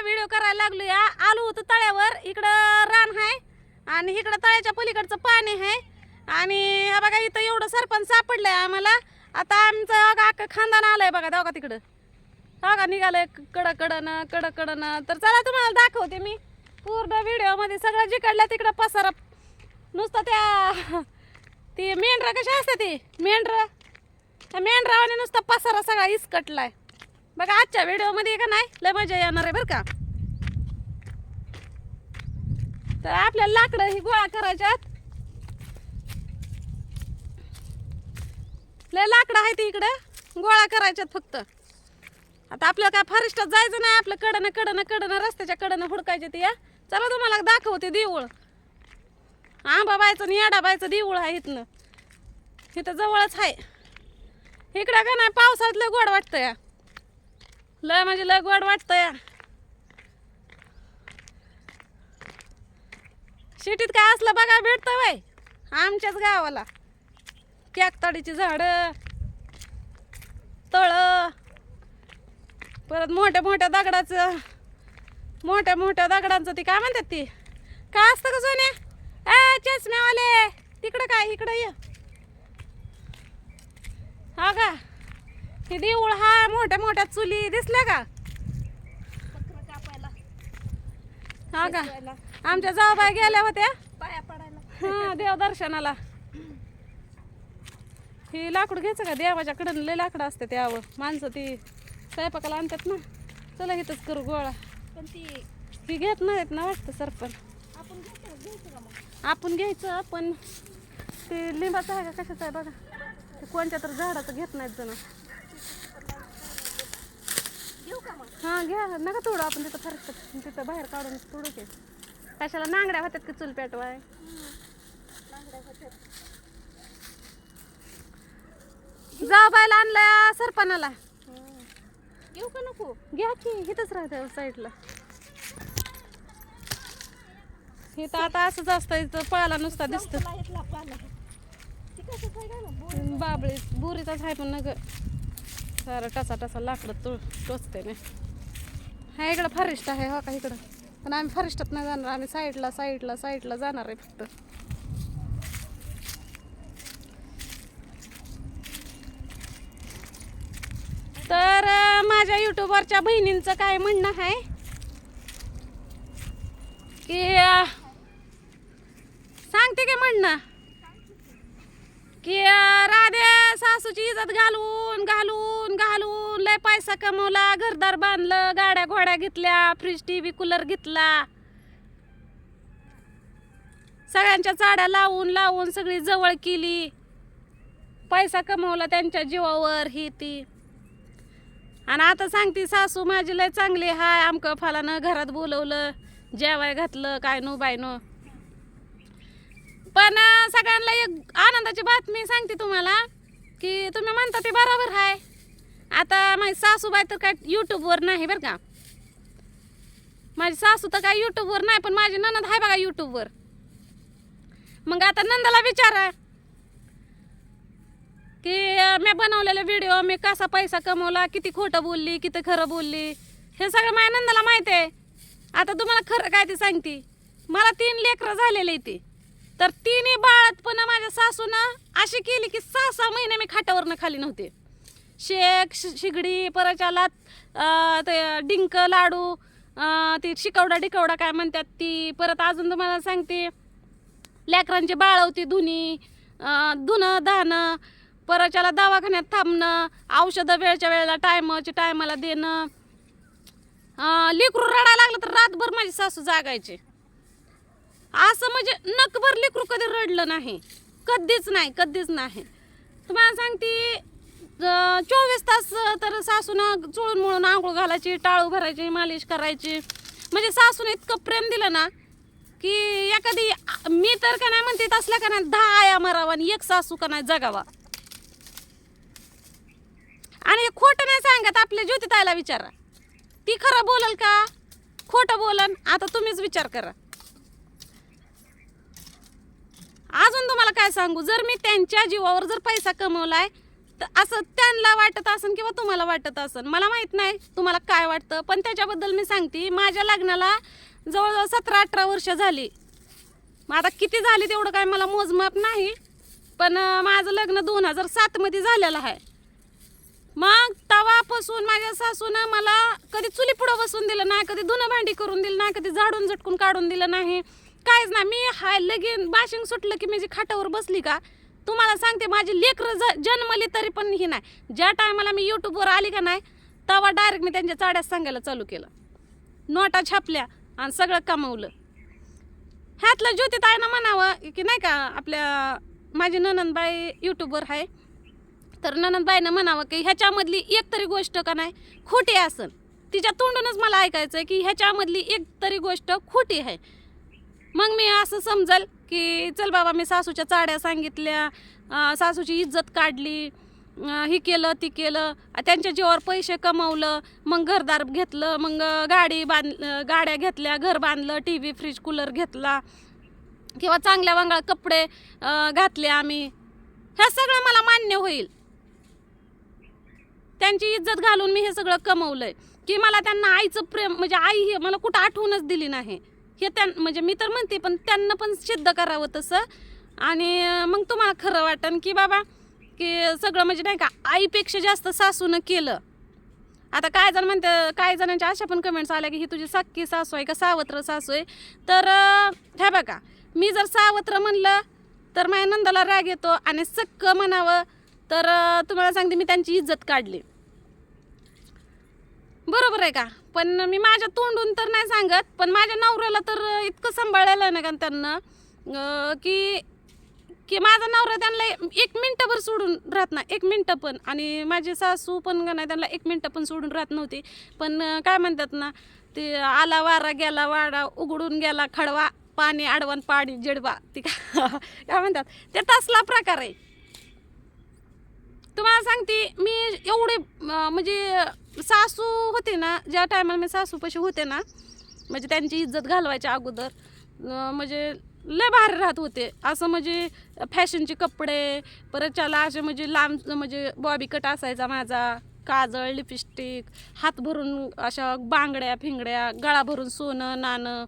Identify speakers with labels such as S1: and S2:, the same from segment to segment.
S1: आता व्हिडिओ करायला लागलो या आलो होतो तळ्यावर इकडं रान आहे आणि इकडं तळ्याच्या पलीकडचं पाणी आहे आणि बघा इथं एवढं सरपंच सापडलंय आम्हाला. आता आमचं बघा अख्खं खानदान आलंय बघा दोघा तिकडं हा निघालं निघालंय कडं कडनं कडं कडनं तर चला तुम्हाला दाखवते मी. पूर्ण व्हिडिओमध्ये सगळं जिकडलं तिकडं पसारा नुसतं त्या ती मेंढरं कशी असते ती? मेंढरं? त्या मेंढरावाने नुसता पसारा सगळा इसकटलाय. बघा आजच्या व्हिडिओमध्ये का नाही? लय मजा येणार आहे बरं का? तर आपल्याला लाकडं ही गोळा करायच्यात. लय लाकडं आहे ती इकडं. गोळा करायच्यात फक्त. आता आपल्याला काय फॉरेस्टात जायचं नाही आपलं कडनं कडनं कडनं रस्त्याच्या कडनं हुडकायचे ते या. चला तुम्हाला दाखवते देऊळ. आंबाबायचं याडा बायचं देऊळ आहे इथनं. इथं जवळच आहे. इकडं का नाही पावसात लय गोड वाटतं या. लय म्हणजे लय गोड वाटतं या शिटीत काय असलं बघा भेटतं वय आमच्याच गावाला. कॅकताडीची झाडं तळ परत मोठ्या मोठ्या दगडाचं मोठ्या मोठ्या दगडांचं ती काय म्हणतात ती? काय असतं का सोन्या ए चष्म्यावाले. तिकडं काय? इकडं ये. हा का? हे देऊळ हा मोठ्या मोठ्या चुली दिसल्या का? हा का? आमच्या जाऊबाई गेल्या होत्या. हा देवदर्शनाला. ही लाकूड घ्यायचं का? देवाच्या कडं लय लाकडं असते त्यावर माणसं ती स्वयंपाकाला आणतात ना. चला इथंच करू गोळा.
S2: पण ती
S1: ही घेत नाहीत ना वाटतं सरपण.
S2: आपण घ्यायचं
S1: पण ते लिंबाचं आहे का? कशाचं आहे बघा. कोणत्या तर झाडाचं घेत नाहीत जण
S2: घेऊ का मग
S1: हा घ्या नका तोडू आपण तिथं फरक तिथं बाहेर काढून तोडू की. कशाला नांगड्या होत्यात की चूल पेटवाय? जा बायला आणलाय सरपणाला.
S2: घेऊ का नको?
S1: घ्या की इथंच राहते साईडला. इथं आता असंच असतं इथं पळाला नुसता दिसतं.
S2: ना
S1: बाबळी बुरीचाच आहे पण नग. सारं टसा टसा लाकडं तो टोचते नाही. हा इकडं फॉरेस्ट आहे हो का इकडं? पण आम्ही फॉरेस्टात नाही जाणार आम्ही साईडला साईडला साईडला जाणार आहे फक्त. तर माझ्या युट्यूबवरच्या बहिणींचं काय म्हणणं आहे? की सांगते की म्हणणं? की राधे सासूची इज्जत घालून घालून घालून लय पैसा कमवला घरदार बांधलं घेतल्या फ्रीज टी व्ही कूलर घेतला. सगळ्यांच्या चाड्या लावून लावून सगळी जवळ केली. पैसा कमवला त्यांच्या जीवावर ही ती. आणि आता सांगते सासू माझी लय चांगली हाय आमकं फालानं घरात बोलवलं. जेवाय घातलं काय नो बाय नो. पण सगळ्यांना एक आनंदाची बातमी सांगते तुम्हाला की तुम्ही म्हणता ते बरोबर आहे आता माझी सासूबाई तर काय यूट्यूबवर नाही बरं का. माझी सासू तर काय यूट्यूबवर नाही पण माझी ननद आहे बघा यूट्यूबवर मग आता नंदाला विचारा की मी बनवलेला व्हिडिओ मी कसा पैसा कमवला किती खोटं बोलली किती खरं बोलली हे सगळं माझ्या नंदाला माहिती आहे. आता तुम्हाला खरं काय ते सांगते. मला तीन लेकरं झालेले ती. तर तिन्ही बाळतपणा माझ्या सासूनं अशी केली की सहा सहा महिने मी खाटावरनं खाली नव्हते. शेक शि- शिगडी परचालात ते डिंक लाडू ती शिकवडा डिकवडा काय म्हणतात ती परत अजून तुम्हाला सांगते. लेकरांची बाळवती धुनी धुणं धाणं परच्याला दवाखान्यात थांबणं औषधं वेळच्या वेळेला टायमाची टायमाला देणं. लेकरू रडायला लागलं तर रातभर माझी सासू जागायची. असं म्हणजे नकभर लेकरू कधी रडलं नाही. कधीच नाही कधीच नाही. तुम्हाला सांगते चोवीस तास तर सासून चोळून मुळून आंघोळ घालायची टाळू भरायची मालिश करायची. म्हणजे सासूने इतकं प्रेम दिलं ना की एखादी मी तर का नाही म्हणते असल्या का नाही दहा आया मरावा आणि एक सासू का नाही जगावा. आणि हे खोटं नाही सांगत आपल्या ज्योतिताईला विचारा. ती खरं बोलल का? खोटं बोलन आता तुम्हीच विचार करा. अजून तुम्हाला काय सांगू? जर मी त्यांच्या जीवावर जर पैसा कमवलाय असं त्यांना वाटत असन किंवा तुम्हाला वाटत असन? मला माहीत नाही तुम्हाला काय वाटतं पण त्याच्याबद्दल मी सांगते. माझ्या लग्नाला जवळजवळ सतरा अठरा वर्ष झाली. मग आता किती झाली तेवढं काय मला मोजमाप नाही पण माझं लग्न दोन हजार सातमध्ये झालेलं आहे. मग तवापासून माझ्या सासूनं मला कधी चुली पुढं बसून दिलं नाही कधी धुणं भांडी करून दिलं नाही कधी झाडून झटकून काढून दिलं नाही. काहीच नाही. मी हाय लगीन बाशिंग सुटलं की मी जी खाटावर बसली का तुम्हाला सांगते माझी लेकरं ज जन्मली तरी पण ही नाही. ज्या टायमाला मी यूट्यूबवर आली का नाही तेव्हा डायरेक्ट मी त्यांच्या चाड्यात सांगायला चालू केलं. नोटा छापल्या आणि सगळं कमावलं. ह्यातलं ज्योतिताईनं म्हणावं की नाही का आपल्या माझी ननंदबाई यूट्यूबवर आहे. तर ननंदबाईनं म्हणावं की ह्याच्यामधली एक तरी गोष्ट का नाही खोटी असन. तिच्या तोंडूनच मला ऐकायचं आहे की ह्याच्यामधली एक तरी गोष्ट खोटी आहे. मग मी असं समजल की चल बाबा मी सासूच्या चाड्या सांगितल्या अं, सासूची इज्जत काढली अं, केलं ती केलं अं, त्यांच्या जीवावर पैसे कमवलं मग घरदार घेतलं मग अं, गाडी बांध अं, गाड्या घेतल्या घर बांधलं टी व्ही फ्रीज कूलर घेतला किंवा चांगल्या वांगळा कपडे अं, घातले आम्ही. ह्या सगळं मला मान्य होईल. त्यांची इज्जत घालून मी हे सगळं कमवलंय. की मला त्यांना आईचं प्रेम म्हणजे आई हे मला कुठं आठवूनच दिली नाही. हे त्यां म्हणजे मी तर म्हणते पण त्यांना पण सिद्ध करावं तसं. आणि मग तुम्हाला खरं वाटन की बाबा की सगळं म्हणजे नाही का आईपेक्षा जास्त सासूनं केलं. आता काय जण म्हणते काही जणांच्या अशा पण कमेंट्स आल्या की ही तुझी सक्की सासू आहे का सावत्र सासू आहे? तर ह्या हे बघा मी जर सावत्र म्हणलं तर माझ्या नंदाला राग येतो आणि सक्क म्हणावं. तर तुम्हाला सांगते मी त्यांची इज्जत काढली. बरोबर आहे का? पण मी माझ्या तोंडून तर नाही सांगत पण माझ्या नवऱ्याला तर इतकं सांभाळायला ना का त्यांना की की माझा नवरा त्यांना एक मिनटंभर सोडून राहत ना एक मिनटं पण. आणि माझे सासू पण नाही त्यांना एक मिनटं पण सोडून राहत नव्हती. पण काय म्हणतात ना ते आला वारा गेला वाडा उघडून गेला खडवा पाणी आडवण पाणी जिडवा ती का काय म्हणतात? ते तसला प्रकार आहे. तुम्हाला सांगते मी एवढे म्हणजे सासू होते ना ज्या टायमाला मी सासूपाशी होते ना म्हणजे त्यांची इज्जत घालवायच्या अगोदर म्हणजे लय भारी राहत होते. असं म्हणजे फॅशनचे कपडे परत त्याला असे म्हणजे लांब म्हणजे बॉबी कट असायचा माझा काजळ लिपस्टिक हात भरून अशा बांगड्या फिंगड्या गळा भरून सोनं नाणं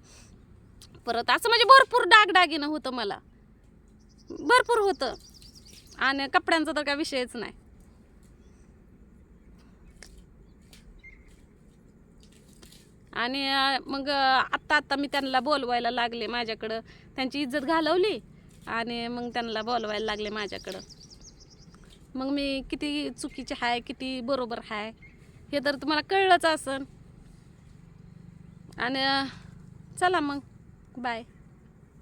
S1: परत असं म्हणजे भरपूर डागडागिनं होतं मला. भरपूर होतं. आणि कपड्यांचा तर काय विषयच नाही. आणि मग आत्ता आत्ता मी त्यांना बोलवायला लागले माझ्याकडं. त्यांची इज्जत घालवली आणि मग त्यांना बोलवायला लागले माझ्याकडं. मग मी किती चुकीचे आहे किती बरोबर आहे हे तर तुम्हाला कळलंच असन. आणि चला मग. बाय.